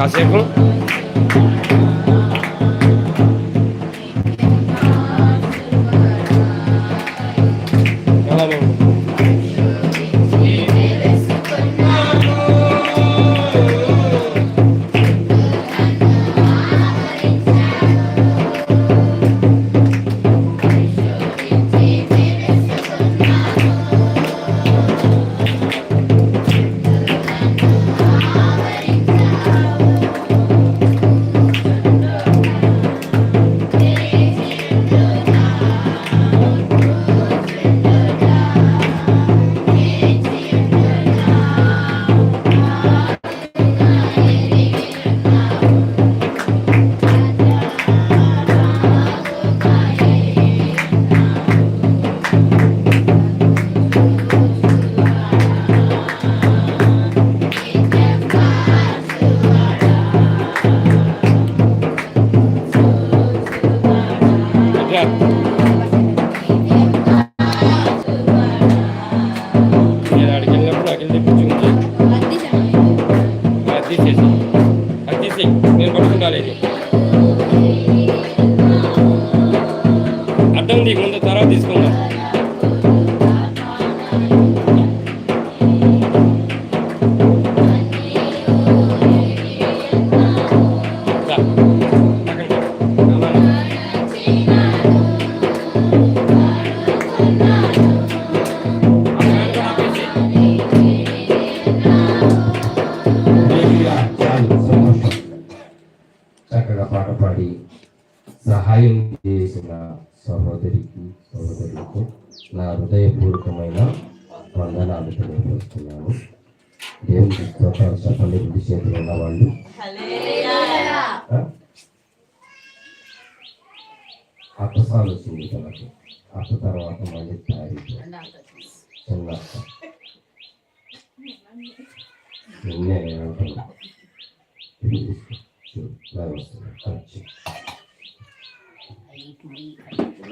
కాసేపు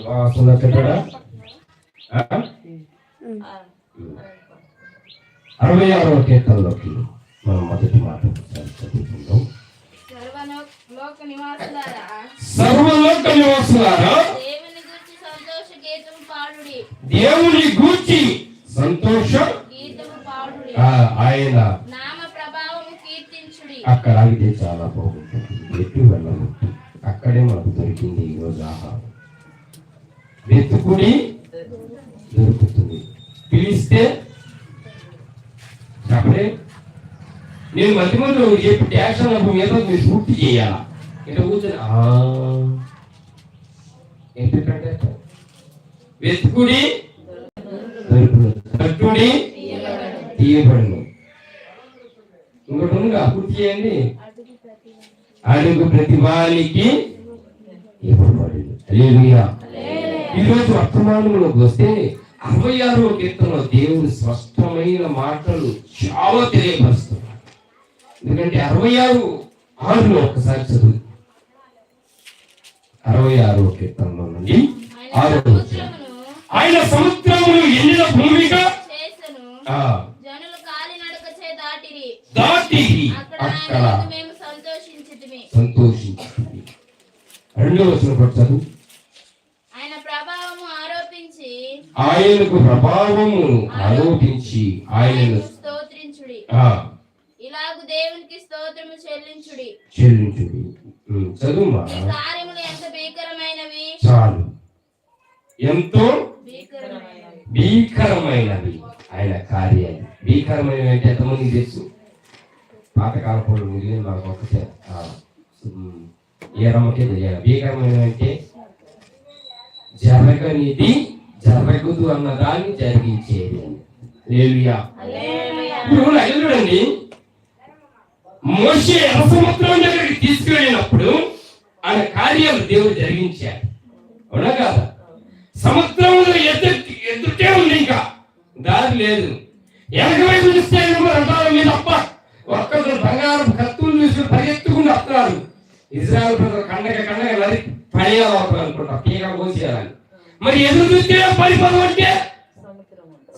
వస్తుంది. చెప్పడా? అరవై ఆరవ కీర్తనలోకి మనం మొదటి మాట చదువుకుందాం సర్వలోక నివాసులారా దేవుని గురించి సంతోష ఆయన అక్కడ ఆగితే చాలా బాగుంటుంది. ఎటు వెళ్ళము అక్కడే మనకు దొరికింది ఈరోజు ఆహారం. వెతుకుడి దొరుకుతుంది. పిలిస్తే చెప్పలే. నేను మధ్య మధ్యలో చెప్పి ట్యాక్స్ అన్నప్పుడు మీద మీరు పూర్తి చేయాలా? ఇట్లా కూర్చొని. ఎందుకంటే వెతుకుడి దొరుకును తట్టుడి తీయబడును ఇంకోటి ఉందిగా పూర్తి చేయండి అడుగు ప్రతి వానికి. ఈరోజు వర్తమానంలోకి వస్తే అరవై ఆరో కీర్తనలో దేవుడు స్పష్టమైన మాటలు చాలా తెలియపరుస్తున్నాడు. ఎందుకంటే అరవై ఆరు ఆరులో ఒకసారి చదువు. అరవై ఆరో కీర్తనలో నుండి ఆయన ఆరో ఆయన సముద్రమును ఎండిన భూమిగా చేసెను ఆ, జనులు కాలి నడకచే దాటిరి దాటి అక్కడ ఆయన సంతోషించింది రెండో వచ్చిన చదువు. ఆయన ప్రభావము ఆరోపించి ఆయనకు ప్రభావము ఆరోపించి ఆయనను ఆయనను స్తోత్రించుడి. ఆ, ఇలాగు దేవునికి స్తోత్రము చెల్లించుడి. చెల్లించుడి. ఈ కార్యములు ఎంత భీకరమైనవి? చాలు. ఎంతో భీకరమైనవి. భీకరమైనవి. ఆయన కార్యాలు. భీకరమైనవి అంటే ఎంతమంది తెలుసు? పాతకాలపు మిగిలిన మనకు ఒక ఆ, ఏ రమ్మకే తెలియాలి భీకరమైనవి అంటే జరగనిది జరగదు అన్న దాన్ని జరిగించేది. చూడండి. మోసే సముద్రం దగ్గరికి తీసుకువెళ్ళినప్పుడు ఆయన కార్యాలు దేవుడు జరిగించాడు. అవునా కాదా? సముద్రంలో ఎదురు ఎదుటే ఉంది ఇంకా. దారి లేదు. వెనక వైపు చూస్తే అంటారు మీద అప్ప ఒక్కరు బంగారం కత్తులు తీసుకుని పరిగెత్తుకుని వస్తున్నారు. ఇజ్రాయల్ ప్రజలు కండగ కండగ నరి పడేయాలి అనుకుంటారు తీగ కోసేయాలని. మరి ఎదురు చూస్తే పరిపదం అంటే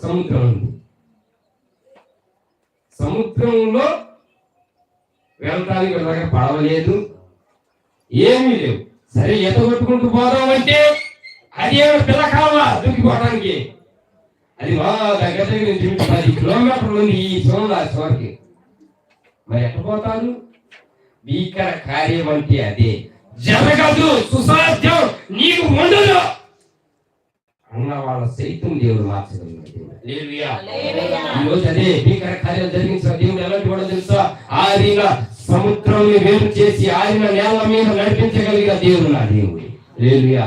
సముద్రం ఉంది సముద్రంలో వెళ్ళటానికి వీళ్ళ పడవలేదు. ఏమీ లేవు. సరే ఈత కొట్టుకుంటూ పోదాం అంటే అది ఏమో పిల్ల కావాలా దూకిపోవడానికి అది మా దగ్గర దగ్గర నుంచి పది కిలోమీటర్లు ఉంది ఈ సోమల చివరికి. మరి ఎట్ట పోతాను భీకర కార్యం అంటే అదే. జరగదు సుసాధ్యం నీకు ఉండదు అన్న వాళ్ళ సైతం దేవుడు మార్చగలిగిన హల్లెలూయా. ఈ రోజు అదే భీకర కార్యాలు జరిగించిన దేవుడు ఎలాంటి వాడో తెలుసా? ఆరిన సముద్రం వేరు చేసి ఆరిన నేల మీద నడిపించగలిగిన దేవుడు నా దేవుడు. హల్లెలూయా.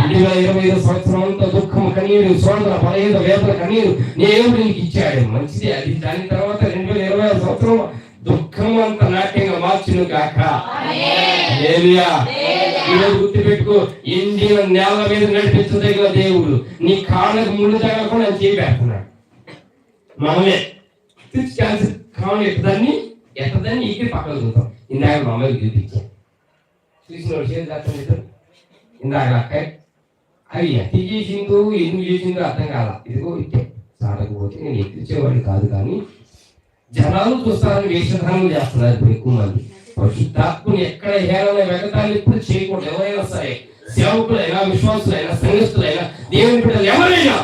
రెండు వేల ఇరవై ఐదు సంవత్సరం అంతా దుఃఖం కన్నీరు సోదర పదహైదు వేదన కన్నీరు దేవుడు నీకు ఇచ్చాడు. మంచిది. అది దాని తర్వాత రెండు వేల ఇరవై ఐదు సంవత్సరం దుఃఖం అంత నాట్యంగా మార్చును కాక హల్లెలూయా. ఈరోజు గుర్తుపెట్టుకో ఎండిన నేల మీద నడిపించదగిన దేవుడు. నీ కాళ్ళకు ముళ్ళు తగలకుండా ఆయన చేపెడుతున్నాడు మనమే. క్యాన్సర్ కావాలి ఎట్టదాన్ని? ఎట్టదాన్ని? ఇక్కడ పక్కన చూద్దాం. ఇందాక మా అమ్మాయికి చూపించాం. చూసిన వాడు చేతి అర్థం చేద్దాం ఇందాక అక్క అవి ఎట్టి చేసిందో ఎందుకు చేసిందో అర్థం కాల. ఇదిగో ఇట్టే. సాడకపోతే నేను ఎక్కించేవాడిని కాదు కానీ జనాలు చూస్తారని వేషధారణం చేస్తున్నారు ఇప్పుడు ఎక్కువ మంది. పరిశుద్ధాత్మని ఎక్కడ హేళన వెగతాలు ఇప్పుడు చేయకూడదు. ఎవరైనా సరే సేవకులైనా విశ్వాసులైనా సంఘస్థులైనా దేవుని బిడ్డలు ఎవరైనా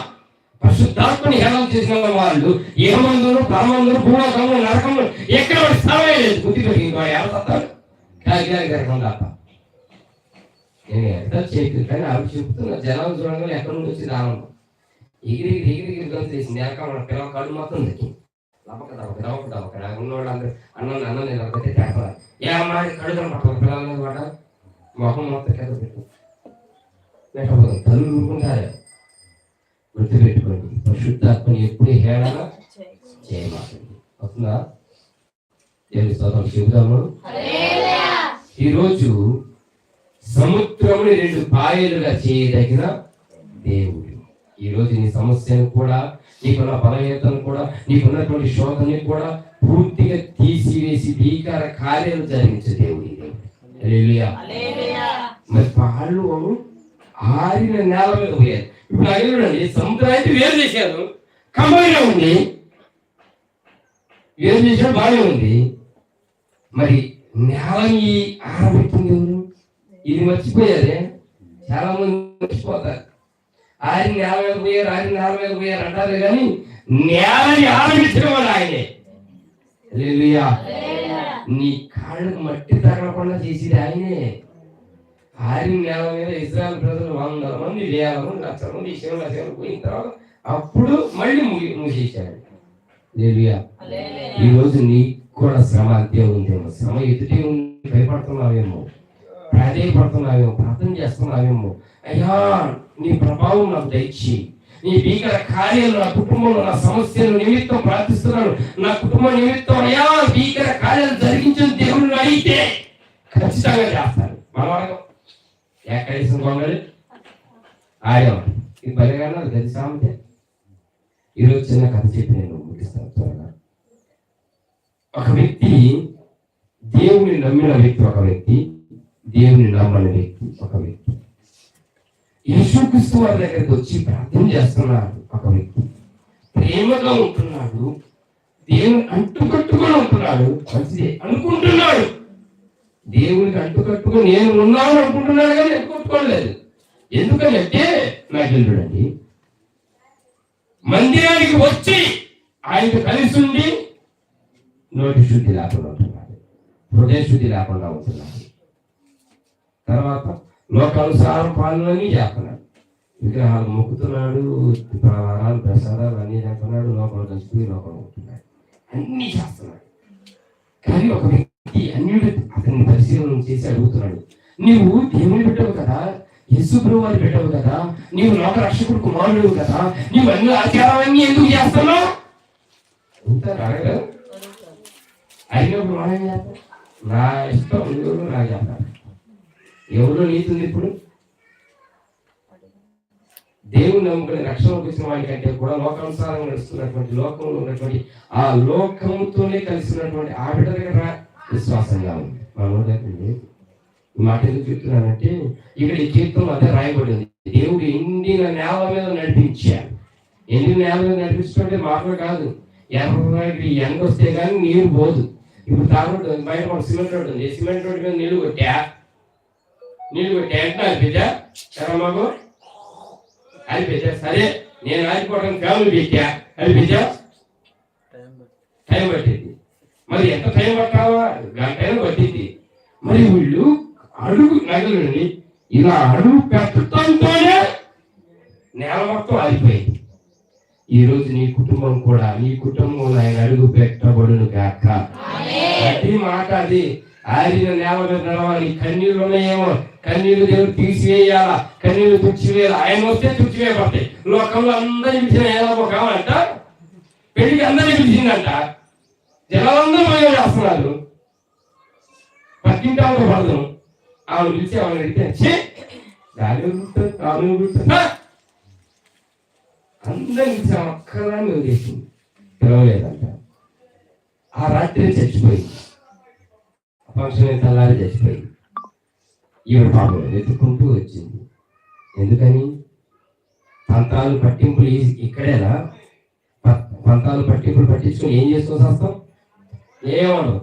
పరిశుద్ధాత్మని హేళన చేసిన వాళ్ళు ఏ మందులు పరమందులు భూలోకంలో నరకంలో ఎక్కడ వాడి స్థలమే లేదు. బుద్ధి పెరిగింది ఎవరు తత్తాడు? నేను ఎంత చేయలేదు కానీ అవి చెప్తున్నా జనాలు చూడంగా ఎక్కడి నుంచి వచ్చింది ఎగిరి ఎగిరి ఎగిరి చేసింది వెనక పిల్లల కళ్ళు మాత్రం దక్కింది ఉన్నవాళ్ళు అందరూ అన్నం అన్నం నేను ఒకటి తేపరా ఏ అమ్మాయి కళ్ళు కనపడతారు పిల్లల మీద వాడ? మొహం మొత్తం కింద పెట్టు. లేకపోతే తల్లు ఊరుకుంటారు? గుర్తుపెట్టుకోండి పరిశుద్ధాత్మని ఎప్పుడు హేళన చేయమాకండి. అవుతుందా దేవుని స్తోత్రం చెబుదాము ఈరోజు సముద్రముని రెండు పాయలుగా చేయదగిన దేవుడు. ఈ రోజు నీ సమస్యను కూడా నీకున్న బలహీనతను కూడా నీకున్నటువంటి శోధని కూడా పూర్తిగా తీసివేసి భీకర కార్యాలు జరిగించే దేవుడు. మరి పాళ్ళు ఆరిన నేల మీద పోయారు. ఇప్పుడు అడిగి చూడండి సముద్రానికి వేరు చేశారు. కంబైన ఉంది. వేరు చేశాడు బాగానే ఉంది. మరి నేలని ఆరబెట్టింది ఇది మర్చిపోయారే? చాలా మంది మర్చిపోతారు. ఆయన నేల మీద పోయారు ఆయన నేల మీద పోయారు అంటారు కానీ నేలని ఆరబెట్టిన వాడు ఆయనే. నీ కాళ్ళకు మట్టి తగలకుండా చేసేది ఆయనే. ఆరిన నేల మీద ఇజ్రాయల్ ప్రజలు వందల మంది వేల మంది లక్షల మంది శివల శివలు పోయిన తర్వాత అప్పుడు మళ్ళీ ముగి మూసేశాడు. హల్లెలూయా. ఈ రోజు నీకు కూడా శ్రమ అంతే ఉందేమో శ్రమ ఎదుటే ఉంది భయపడుతున్నావేమో. ప్రాధేయపడుతున్నావేమో ప్రార్థన చేస్తున్నావేమో అయ్యా నీ ప్రభావం నాకు దయచి నీ భీకర కార్యాలు నా కుటుంబంలో నా సమస్యలు నిమిత్తం ప్రార్థిస్తున్నాను. నా కుటుంబ నిమిత్తం అయ్యా భీకర కార్యాలు జరిగించిన దేవుడు అయితే ఖచ్చితంగా చేస్తాను మన అడగం ఎక్కడ కొంగలు ఆడేవాడు. ఇది బలిగాను అది గది సామెతే ఈరోజు చిన్న కథ చెప్పి నేను ముగిస్తాను త్వరగా. ఒక వ్యక్తి దేవుని నమ్మిన వ్యక్తి ఒక వ్యక్తి దేవుని నమ్మని వ్యక్తి ఒక వ్యక్తి. యేసుక్రీస్తు వారి దగ్గరికి వచ్చి ప్రార్థన చేస్తున్నాడు ఒక వ్యక్తి. ప్రేమగా ఉంటున్నాడు. దేవుని అంటుకట్టుకొని ఉంటున్నాడు. మంచిదే అనుకుంటున్నాడు. దేవునికి అంటుకట్టుకొని నేను ఉన్నాను అనుకుంటున్నాడు కానీ అంటుకట్టుకోలేదు ఎందుకంటే నా నాకు చూడండి. మందిరానికి వచ్చి ఆయనకు కలిసి ఉండి నోటి శుద్ధి లేకుండా ఉంటున్నాడు. హృదయ శుద్ధి లేకుండా ఉంటున్నాడు. తర్వాత లోకానుసారం పాలనని చేస్తున్నాడు. విగ్రహాలు మొక్కుతున్నాడు ప్రవాహాలు ప్రసాదాలు అన్నీ చేస్తున్నాడు లోపల కలిసిపోయి లోపల ఉంటున్నాడు అన్నీ చేస్తున్నాడు. కానీ ఒక వ్యక్తి అన్యుడు అతన్ని పరిశీలన చేసి అడుగుతున్నాడు. నీవు దేవుని పెట్టవు కదా యేసు ప్రభు పెట్టవు కదా నీవు లోక రక్షకుడు కుమారుడు కదా నీవు అన్ని ఆచారాలన్నీ ఎందుకు చేస్తున్నావు? ఉంటారు అడగరు అయినప్పుడు మనం ఏం చేస్తాం నా ఇష్టం ఎవరు నాకు ఎవరు నీతుంది ఇప్పుడు? దేవుని నమ్ముకుని రక్షణ వచ్చిన వాడికంటే కూడా లోకానుసారంగా నడుస్తున్నటువంటి లోకంలో ఉన్నటువంటి ఆ లోకంతోనే కలిసి ఉన్నటువంటి ఆ బిడ్డ దగ్గర విశ్వాసంగా ఉంది. మన దగ్గర లేదు మాట ఎందుకు చెప్తున్నానంటే ఇక్కడ ఈ కీర్తనలో అదే రాయబడింది దేవుడు ఎండిన నేల మీద నడిపించాడు. ఎండిన నేల మీద నడిపించుకుంటే మాటలు కాదు. ఎర్రటి ఎండ వస్తే కానీ నీరు పోదు. ఇప్పుడు తార్ బయట ఒక సిమెంట్ రోడ్డు ఉంది. సిమెంట్ రోడ్డు మీద నీళ్ళు కొట్టా నీళ్ళు కొట్టా ఎంత అనిపించా ఎలా మాకు. అనిపించా సరే నేను ఆగిపోవడానికి ఫ్యామిలీ పెట్టా. అనిపించా టైం పట్టింది. మరి ఎంత టైం పట్టావా? గంట అయినా పట్టింది. మరి వీళ్ళు అడుగు నగలని ఇలా అడుగు పెట్టడంతోనే నేల మొత్తం ఆగిపోయింది ఈ రోజు నీ కుటుంబం కూడా నీ కుటుంబంలో ఆయన అడుగు పెట్టబడును గాక. అది మాట అది. ఆరిన నేల మీద నడవాలి. కన్నీళ్ళు ఉన్నాయేమో. కన్నీళ్ళు దేవుడు తీసివేయాలా? కన్నీళ్ళు తుడిచివేయాలి? ఆయన వస్తే తుడిచివేయబడతాయి. లోకంలో అందరి పిలిచిన ఏదో కావాలంట. పెళ్ళికి అందరినీ పిలిచిందంట. జనాలందరూ భయం చేస్తున్నారు పక్కింటి ఆమె పడదు. ఆమె పిలిచి ఆమె అడిగితే ఛీ! గాలి వదులుతుంది, కాలు వదులుతుంది. హా! ఒక్కదాన్ని వదిలేసింది. పిలవలేదంట. ఆ రాత్రి చచ్చిపోయింది. ఫంక్షన్ తెల్లారి చచ్చిపోయింది ఈవిడ పాపం వెతుక్కుంటూ వచ్చింది. ఎందుకని? పంతాలు పట్టింపులు ఈ- ఇక్కడేనా? పంతాలు పట్టింపులు పట్టించుకొని ఏం చేసుకోవాల్సి వస్తాం ఏమను?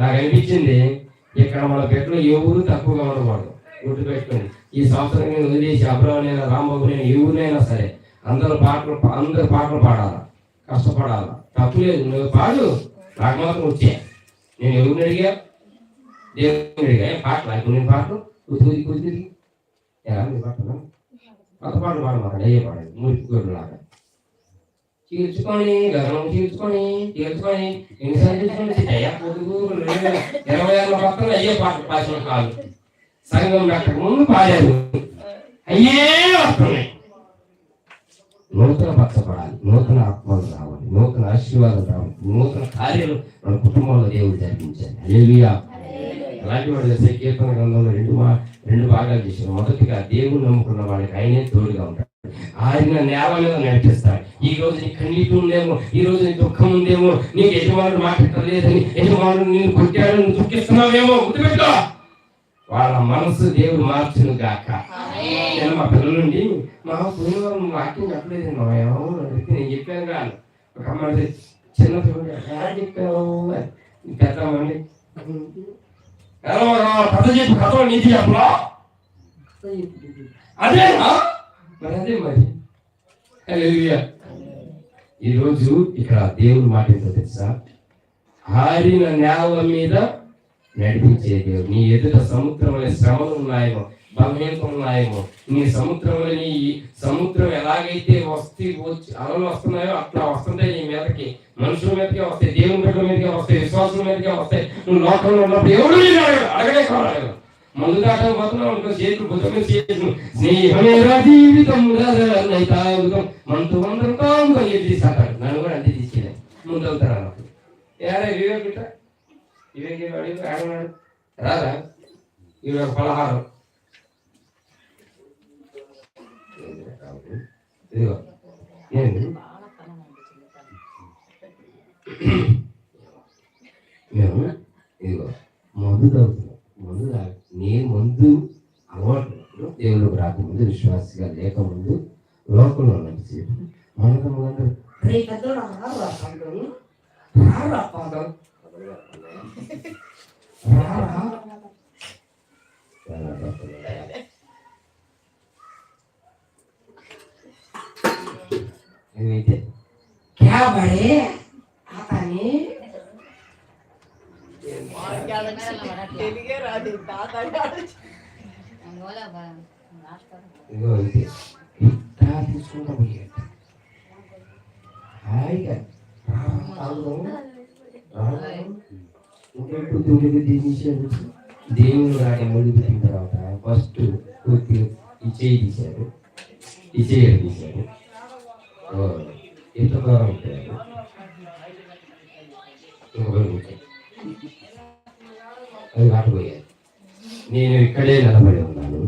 నాకు అనిపించింది ఇక్కడ మన పెట్టలో ఏ ఊరు తక్కువగా ఉండకూడదు గుర్తు పెట్టుకుని ఈ సంవత్సరం నేను వదిలేసి అబ్రహ్మనైనా రాంబాబునైనా ఏ ఊరినైనా సరే అందరు పాటలు అందరు పాటలు పాడాలా? కష్టపడాలా? తప్పు లేదు. నువ్వు పాడు. నాకు మాత్రం వచ్చే. నేను ఎవరిని అడిగా? దేవుడిగా అడిగా ఏం పాటలు ఇప్పుడు నేను పాటలు కుదిరి కుదిరి ఎలా నీ పాటలు కొత్త పాటలు పాడమాట అయ్యే పాడండి మూడు గొడ్డు లాగా చీల్చుకొని గగనం చీల్చుకొని చీల్చుకొని ఎన్నిసార్లు చీల్చుకొని అయ్యా పొదుగు ఇరవై ఆరు పక్కన అయ్యే పాటలు పాసిన కాదు సంఘం పెట్టక ముందు పాడారు అయ్యే వస్తున్నాయి నూతన పచ్చపడాలి నూతన ఆత్మలు రావాలి నూతన ఆశీర్వాదం రావాలి నూతన కార్యాలు మన కుటుంబంలో దేవుడు జరిపించాలి అయ్యా అలాంటి వాడు చేసే కీర్తన గ్రంథంలో రెండు మా రెండు భాగాలు చేశారు. మొదటిగా దేవుడు నమ్ముకున్న వాడికి ఆయనే తోడుగా ఉంటాడు. ఆయన నేల మీద నడిపిస్తాడు. ఈ రోజు నీ కన్నీటి ఉందేమో ఈ రోజు నీ దుఃఖం ఉందేమో నీకు యజమానుడు మాట్లాడలేదని యజమానుడు నేను కొట్టాడు నువ్వు దుఃఖిస్తున్నావేమో గుర్తుపెట్టుకో. వాళ్ళ మనసు దేవుడు మార్చును గాక. నేను మా పిల్లలుండి మా పోయిన వారం వాక్యం చెప్పలేదు మా అడిగితే నేను చెప్పాను కాదు. ఒక అమ్మాయి చిన్న పిల్లలు ఎలా చెప్పావు. పెద్ద ఎలా కథ చెప్పి నీతి చెప్పలా అదేనా? మరి అదే మరి. ఈరోజు ఇక్కడ దేవుని మాట ఏంటో తెలుసా? ఆరిన నేల మీద నడిపించే దేవుడు. నీ ఎదుట సముద్రంలో శ్రమలు ఉన్నాయేమో. బలహీనతలు ఉన్నాయేమో నీ సముద్రంలో నీ సముద్రం ఎలాగైతే వస్తే వచ్చి అలలు వస్తున్నాయో అట్లా వస్తుంటాయి నీ మీదకి. మనుషుల మీదకే వస్తాయి దేవుని బిడ్డల మీదకే వస్తాయి విశ్వాసం మీదకే వస్తాయి. నువ్వు లోకంలో ఉన్నప్పుడు ఎవరు నేను అడగడే కావాలి మందు దాటం పోతున్నావు అనుకో చేతులు భుజం మీద చేతులు స్నేహమేరా జీవితం నైతాయుధం మనతో అందరితో అని చెప్పి తీసుకుంటాడు నన్ను కూడా అంతే తీసుకెళ్ళాను ముందు వెళ్తాను అన్నప్పుడు ఏరా వివేక్ ఇట్లా వివేక్ అడిగి ఆడన్నాడు రారా? ఇవి పలహారం. ఇదిగో. ఏంది మేము ఇదిగో. మందు తాగుతున్నాం. మందు నేను మందు అలవాటు దేవుడికి రాకముందు విశ్వాసగా లేకముందు లోకంలో ఉన్నది మనకు అందరూ రే పెద్దోడా రారా పండుగ రారా పండుగ రారా ఏమైతే? క్యా బడే ఆతాని తెలుగే రాదు తాత ఇది. తీసుకుంటా హాయిగా. తొమ్మిది తీసేసాడు దేవుడు రాని ముందు పెట్టిన తర్వాత ఫస్ట్ కొద్ది ఈ చేయి తీశాడు ఈ చేయి తీశాడు ఓ, ఇంత దూరం అది కాకపోయాడు నేను ఇక్కడే నిలబడి ఉన్నాను.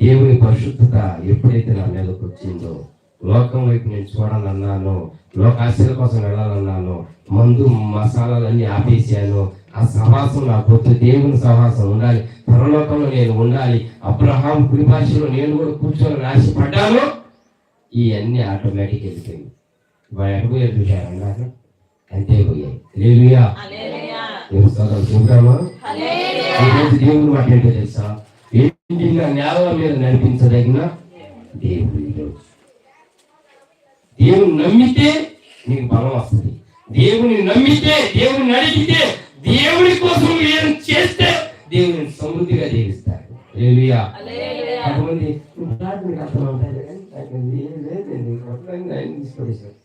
దేవుని పరిశుద్ధత ఎప్పుడైతే నా మీదకి వచ్చిందో లోకం వైపు నేను చూడాలన్నాను లోకాశల కోసం వెళ్ళాలన్నాను మందు మసాలాలన్నీ ఆపేసాను ఆ సహవాసం నా పొత్తు దేవుని సహవాసం ఉండాలి. పరలోకంలో నేను ఉండాలి. అబ్రహాం కుడి భాషలో నేను కూడా కూర్చొని ఆశపడ్డాను ఇవన్నీ ఆటోమేటిక్ వెళ్ళిపోయింది వాడు ఎటు పోయారు చూశారు అన్నారు అంతే పోయాయి. లేలుయా తెలుస్తాను చెబుతామా ఈరోజు దేవుని మాట ఏంటో తెలుసా? ఎండిన నేల మీద నడిపించదగిన దేవుడు దేవుని నమ్మితే నీకు బలం వస్తుంది. దేవుని నమ్మితే దేవుని నడిపితే దేవుని కోసం ఏం చేస్తే దేవుని సమృద్ధిగా జీవిస్తారు. కొంతమంది ప్రార్థనకి అర్థం అవుతాయి ఆయన తీసుకొచ్చేసారు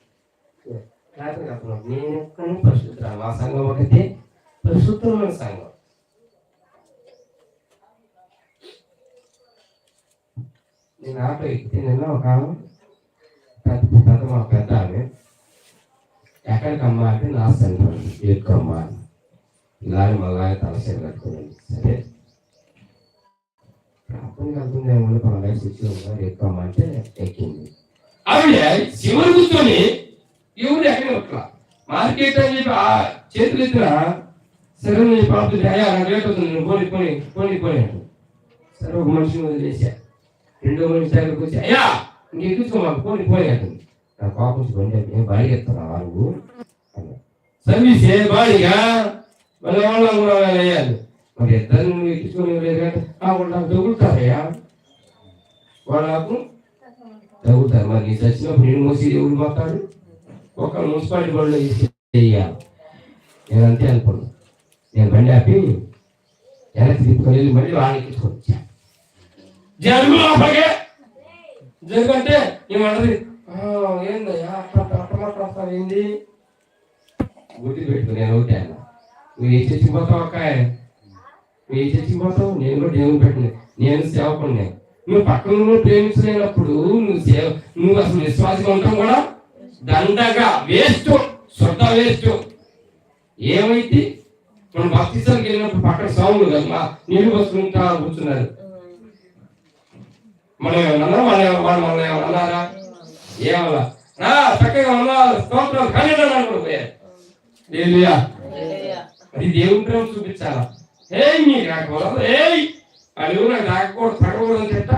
ప్రార్థనకి అర్థం నేను ఎక్కడ పరిశుద్ధ మా సంఘం ఒకటి పరిశుద్ధమైన సంఘం నేను ఆటో ఎక్కితే నిన్న ఒక పెద్ద పెద్ద మా పెద్ద ఆమె ఎక్కడికి అమ్మా అంటే నా సంఘం ఎక్కువ అమ్మా ఇలాగే మళ్ళా తలసేరు కట్టుకోండి సరే అంటే ఎక్కింది ఆవిడ చివరి కూర్చొని ఎవరు ఎక్కడ ఒక్క మార్కెట్ అని చెప్పి ఆ చేతులు ఎత్తున సరే నేను ప్రార్థన అయ్యా నాకు లేట్ అవుతుంది నేను పోనీ పోనీ పోనీ పోనీ సరే ఒక మనిషిని వదిలేసా. రెండో మనిషి దగ్గరకు వచ్చి అయ్యా ఇంక ఎక్కించుకో మాకు పోనీ పోనీ అంటుంది. నా కోపం బండి నేను బాడీ ఎత్తున్నా వాళ్ళు సర్వీస్ ఏ బాడీగా మళ్ళీ వాళ్ళు కూడా వేయాలి మరి ఇద్దరు నువ్వు ఎక్కించుకొని లేదు అంటే వాళ్ళు తగులుతారయ్యా వాళ్ళు నాకు తగ్గుతారు మరి నీ చచ్చినప్పుడు నేను మోసి ఎవరు మాట్లాడు. ఒక మున్సిపాలిటీ బడిలో చేయాలి నేను అంతే అనుకున్నాను నేను బండి ఆపి వెనక్కి తీసుకొని వెళ్ళి మళ్ళీ వాళ్ళకి తీసుకొచ్చా జరుగు లోపలికే. జరుగు అంటే ఏమన్నది ఏందయ్యా అట్లా ఏంది? గుర్తు పెట్టుకో నేను ఒకటే నువ్వు ఏ చచ్చిపోతావు అక్కాయ నువ్వు ఏ చచ్చిపోతావు నేను కూడా దేవుని పెట్టిన నేను సేవకుడిని నువ్వు పక్కన ప్రేమించలేనప్పుడు నువ్వు సేవ నువ్వు అసలు విశ్వాసంగా ఉంటాం కూడా దండగా వేస్ట్ శుద్ధ వేస్ట్. ఏమైతే మనం భక్తిసారికి వెళ్ళినప్పుడు పక్కన సౌండ్ కదా? మా నీళ్ళు పోసుకుంటా కూర్చున్నారు మనం ఏమన్నా మన వాళ్ళు మనం ఏమన్నా అన్నారా? ఏమన్నా? రా చక్కగా ఉన్నా స్తోత్రం కానీ. అది దేవుని ప్రేమ చూపించాలా? ఏయ్ నీకు రాకూడదు ఏయ్ అది నాకు రాకూడదు తగ్గకూడదు అని చెట్ట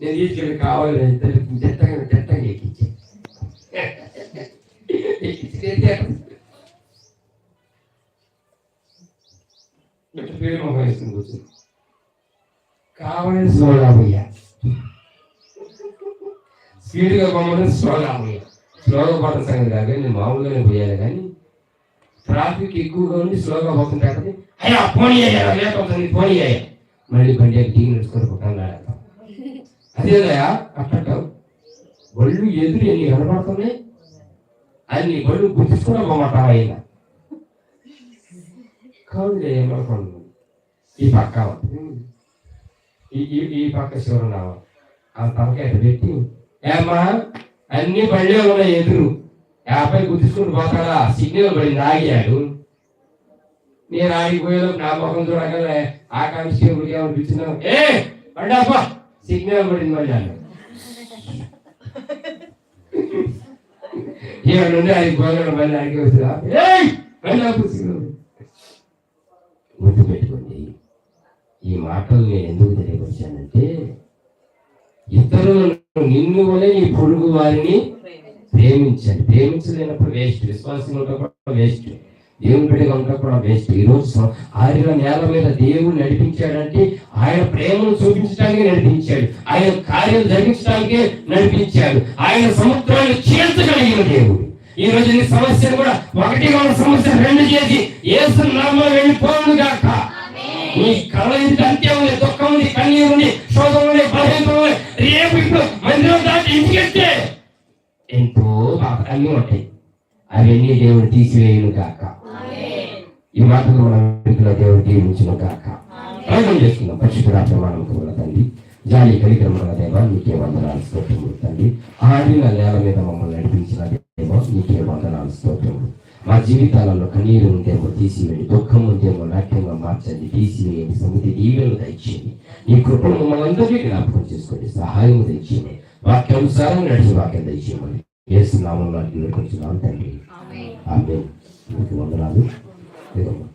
నేను తీసుకెళ్ళి కావాలి చెట్టగా చెట్టగా ఎక్కించే. పేరు మొహం వేసుకుని కూర్చుంది కావాలి స్లోగా పోయా స్పీడ్గా పోమని స్లోగా పోయా స్లోగా పోవడం సంగతి కాదు నేను మామూలుగానే పోయాను కానీ ట్రాఫిక్ ఎక్కువగా ఉండి స్లోగా పోతుంటే అక్కడ అయ్యా పోనీ అయ్యా లేట్ అవుతుంది పోనీ అయ్యా మళ్ళీ బండి టీ నడుచుకొని పక్కన అదేదయ్యా అట్ట ఒళ్ళు ఎదురు ఎన్ని కనబడుతున్నాయి అన్ని ఒళ్ళు గుర్తించుకున్నా పోమంటావా అయినా కావులే ఏమనుకోండి ఈ పక్క ఈ ఈ- ఈ పక్క శివరున్నావా ఆ తలకాయ పెట్టి ఏమ్మా అన్ని బళ్ళే ఉన్నాయి ఎదురు. యాభై గుర్తించుకుని పోతాడా? సిగ్నల్ పడి ఆగాడు నేను ఆగిపోయాను నా మొహం చూడగానే ఆ కానిస్టేబుల్ ఏమని పిలిచినా ఏ బండాపా సిగ్నల్ పడింది మళ్ళీ అన్నాడు. ఏమనుండి ఆయన పోయాడు మళ్ళీ ఆగి వస్తుందా ఏయ్ బండాపు సిగ్నల్ గుర్తుపెట్టుకోండి ఈ మాటలు నేను ఎందుకు తెలియపరిచానంటే ఇతరులను నిన్ను వలె ఈ పొరుగు వారిని ప్రేమించండి. ప్రేమించలేనప్పుడు వేస్ట్. విశ్వాసంగా ఉంటే కూడా వేస్ట్. దేవుని బిడ్డగా కూడా వేస్ట్. ఈ రోజు సం- ఆయన నేల మీద దేవుడు నడిపించాడంటే ఆయన ప్రేమను చూపించడానికి నడిపించాడు. ఆయన కార్యం జరిగించడానికి నడిపించాడు. ఆయన సముద్రాన్ని చీల్చగలిగిన దేవుడు. ఈ రోజు నీ సమస్యను కూడా ఒకటిగా ఉన్న సమస్య రెండు చేసి ఏసు నామం వెళ్ళిపోను గాక. నీ కళ్ళ ఇంటి అంతే ఉంది దుఃఖం ఉంది కన్నీరు ఉంది శోధం ఉంది బలహీనత ఉంది. రేపు ఇప్పుడు మందిరం దాటి ఇంటికెళ్తే ఎంతో పాపకాలు ఉంటాయి. అవన్నీ దేవుడు తీసివేయును గాక. ఈ మాటలు మన ఇంట్లో దేవుడు దీవించును గాక. ప్రార్థన చేసుకుందాం. పరిశుద్ధ ప్రమాణం కూడా తండ్రి జాలి కలిక్రమణ దేవ నీకే వందనాలు స్తోత్రములు తండ్రి. ఆడిన నేల మీద మమ్మల్ని నడిపించిన దేవ నీకే వందనాలు స్తోత్రములు. మా జీవితాలలో కన్నీరు ఉందేమో తీసివేయండి దుఃఖం ఉందేమో నాట్యంగా మార్చండి తీసివేయండి సమితి దీవెలు దయచేయండి. ఈ కృపను మమ్మల్ని అందరికీ జ్ఞాపకం చేసుకోండి సహాయం దయచేయండి. వాక్యానుసారం నడిచి వాక్యం దయచేయమని ఏసు నామంలో వేడుకొచ్చున్నాం తండ్రి. ఆమె మీకు వందనాలు. ఇదిగోమ్మా.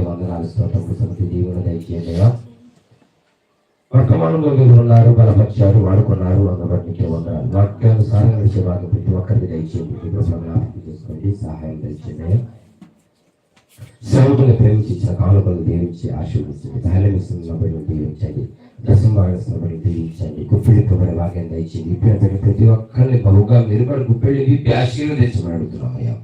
నీకే వందనాలు స్తోత్రములు సమితి దీవులు దయచేయదేవా వర్తమానంలో మీరు ఉన్నారు బలపరిచారు వాడుకున్నారు అందుబట్టి నీకే వందనాలు. వాక్యానుసారం నడిచే వారిని ప్రతి ఒక్కరికి దయచేయండి. చేసుకోండి సహాయం దయచేయండి. సేవకుని ప్రేమించిన కానుకలు దీవించి ఆశీర్వదించండి. ధైర్యం ఇస్తున్న దీవించండి. దశంభాగస్తున్న దీవించండి. గుప్పిడి కబడి వాక్యం దయచేయండి. ఇప్పుడు ప్రతి ఒక్కరిని బహుగా మీరు కూడా గుప్పిడి విప్పి ఆశీర్వదించమని అడుగుతున్నాం అయ్యా.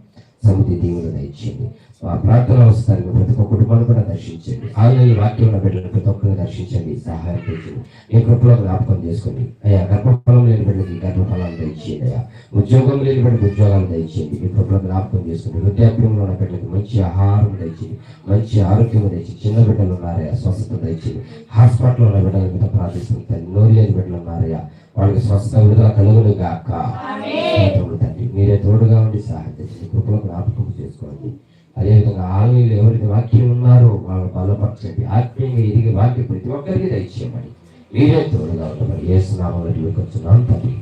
సమితి దీవులు దయచేయండి. మా ప్రార్థన అవసరాన్ని ప్రతి ఒక్క కుటుంబాన్ని కూడా దర్శించండి. ఆయన ఈ వాక్యం బిడ్డలు ప్రతి ఒక్కరిని దర్శించండి సహాయం చేయండి మీ కృపలో జ్ఞాపకం చేసుకోండి. అయ్యా గర్భఫలం లేని బిడ్డకి గర్భఫలాలు దయచేయండి అయ్యా. ఉద్యోగం లేని బిడ్డకి ఉద్యోగాలు దయచేయండి. మీ కృపలో జ్ఞాపకం చేసుకోండి. వృద్ధాప్యంలో ఉన్న బిడ్డలకు మంచి ఆహారం దయచేయండి. మంచి ఆరోగ్యం దయచేయండి. చిన్న బిడ్డలు ఉన్నారయ్యా స్వస్థత దయచేయండి. హాస్పిటల్లో ఉన్న బిడ్డల మీద ప్రార్థిస్తుంది నోరు లేని బిడ్డలు ఉన్నారయ్యా. వాళ్ళకి స్వస్థత విడుదల కలుగును గాక తండ్రి మీరే తోడుగా ఉండి సహాయం చేసి కృపలో జ్ఞాపకం చేసుకోండి. అదేవిధంగా ఆలయంలో ఎవరైతే వాక్యం ఉన్నారో వాళ్ళని బలపరచండి. ఆత్మీయంగా ఎదిగే వాక్యం ప్రతి ఒక్కరికి దయచేయమని. మీరే తోడుగా ఉండమని ఏ స్నామంలో వచ్చున్నాను తండ్రి.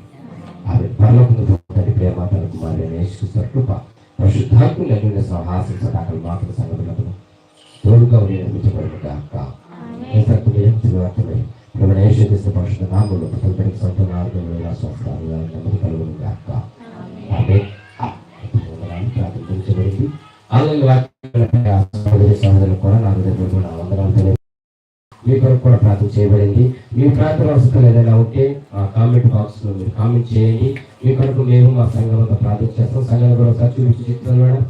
ఆమె పర్లోకంలో తండ్రి ప్రేమ తన కుమారుని నేర్చుకున్న కృప పరిశుద్ధాత్మ లగ్న సహాసం సదాకలు మాత్రం సంగతులకు తోడుగా ఉండి నిర్మించబడిన గాక ప్రభుత్వ యేసుక్రీస్తు పరిశుద్ధ నామములో ప్రతి ఒక్కరికి సొంత మార్గం వేళ స్వస్థాలు నెమ్మది కలుగును గాక. ప్రార్థించబడింది ఆన్లైన్ వాక్యాలపై సహోదరులు కూడా నా దగ్గర కూడా వందనాలు తెలియదు మీ కొరకు కూడా ప్రార్థన చేయబడింది. మీ ప్రార్థన అవసరం ఏదైనా ఉంటే ఆ కామెంట్ బాక్స్లో మీరు కామెంట్ చేయండి. మీ కొరకు మేము మా సంఘం అంతా ప్రార్థన చేస్తాం. సంఘాలు కూడా ఒకసారి చూపించి చెప్తాను మేడం.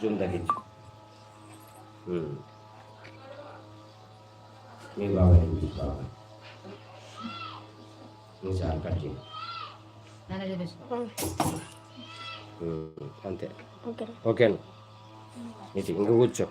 జూమ్ తగ్గించు మీ బాగా బాగా సార్ కట్ చేయి అంతే ఇంకా కూర్చో